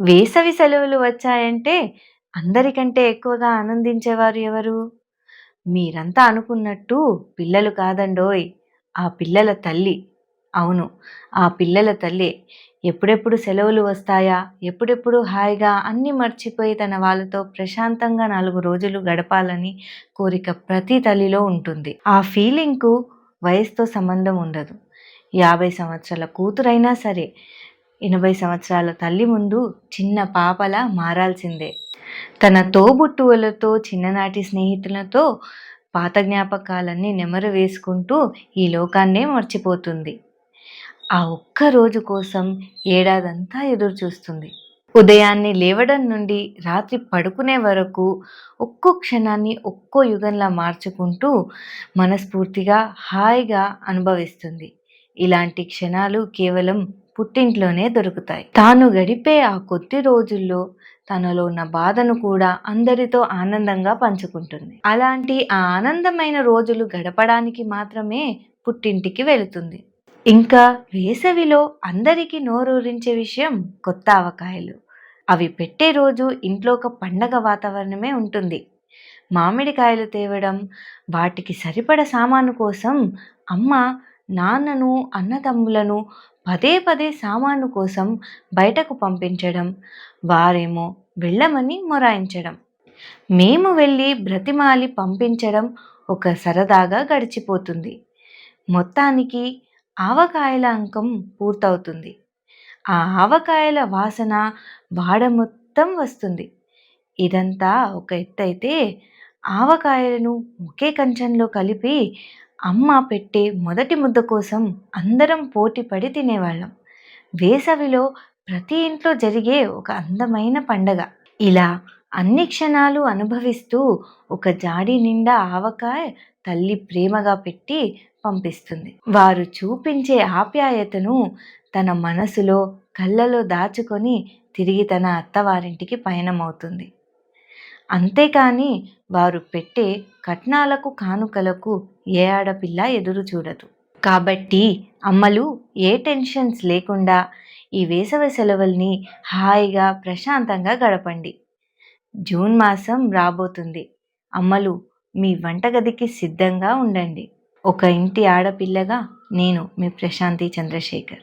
వేసవి సెలవులు వచ్చాయంటే అందరికంటే ఎక్కువగా ఆనందించేవారు ఎవరు? మీరంతా అనుకున్నట్టు పిల్లలు కాదండోయ్! ఆ పిల్లల తల్లి. అవును. ఆ పిల్లల తల్లి ఎప్పుడెప్పుడు సెలవులు వస్తాయా? ఎప్పుడెప్పుడు హాయిగా అన్నీ మర్చిపోయి తన వాళ్ళతో ప్రశాంతంగా నాలుగు రోజులు గడపాలని కోరిక ప్రతి తల్లిలో ఉంటుంది. ఆ ఫీలింగ్‌కు వయసుతో సంబంధం ఉండదు. 50 సంవత్సరాల కూతురైనా సరే, 80 సంవత్సరాల తల్లి ముందు చిన్న పాపలా మారాల్సిందే. తన తోబుట్టువులతో, చిన్ననాటి స్నేహితులతో పాత జ్ఞాపకాలన్నీ నెమరు వేసుకుంటూ ఈ లోకాన్నే మర్చిపోతుంది. ఆ ఒక్క రోజు కోసం ఏడాదంతా ఎదురుచూస్తుంది. ఉదయాన్నే లేవడం నుండి రాత్రి పడుకునే వరకు ఒక్కో క్షణాన్ని ఒక్కో యుగంలా మార్చుకుంటూ మనస్ఫూర్తిగా, హాయిగా అనుభవిస్తుంది. ఇలాంటి క్షణాలు కేవలం పుట్టింట్లోనే దొరుకుతాయి. తాను గడిపే ఆ కొద్ది రోజుల్లో తనలో ఉన్న బాధను కూడా అందరితో ఆనందంగా పంచుకుంటుంది. అలాంటి ఆ ఆనందమైన రోజులు గడపడానికి మాత్రమే పుట్టింటికి వెళుతుంది. ఇంకా వేసవిలో అందరికీ నోరూరించే విషయం కొత్త ఆవకాయలు. అవి పెట్టే రోజు ఇంట్లో ఒక పండగ వాతావరణమే ఉంటుంది. మామిడికాయలు తేవడం, వాటికి సరిపడ సామాను కోసం అమ్మ నాన్నను, అన్నదమ్ములను పదే పదే సామాను కోసం బయటకు పంపించడం, వారేమో వెళ్ళమని మొరాయించడం. మేము వెళ్ళి బ్రతిమాలి పంపించడం ఒక సరదాగా గడిచిపోతుంది. మొత్తానికి ఆవకాయల అంకం పూర్తవుతుంది. ఆ ఆవకాయల వాసన వాడ మొత్తం వస్తుంది. ఇదంతా ఒక ఎత్తైతే ఆవకాయలను ఒకే కంచంలో కలిపి అమ్మ పెట్టే మొదటి ముద్ద కోసం అందరం పోటీపడి తినేవాళ్ళం. వేసవిలో ప్రతి ఇంట్లో జరిగే ఒక అందమైన పండగ. ఇలా అన్ని క్షణాలు అనుభవిస్తూ ఒక జాడి నిండా ఆవకాయ తల్లి ప్రేమగా పెట్టి పంపిస్తుంది. వారు చూపించే ఆప్యాయతను తన మనసులో, కళ్ళలో దాచుకొని తిరిగి తన అత్తవారింటికి పయనమవుతుంది. అంతేకాని వారు పెట్టే కట్నాలకు, కానుకలకు ఏ ఆడపిల్ల ఎదురు చూడదు. కాబట్టి అమ్మలు ఏ టెన్షన్స్ లేకుండా ఈ వేసవి సెలవుల్ని హాయిగా, ప్రశాంతంగా గడపండి. జూన్ మాసం రాబోతుంది. అమ్మలు మీ వంటగదికి సిద్ధంగా ఉండండి. ఒక ఇంటి ఆడపిల్లగా నేను మీ ప్రశాంతి చంద్రశేఖర్.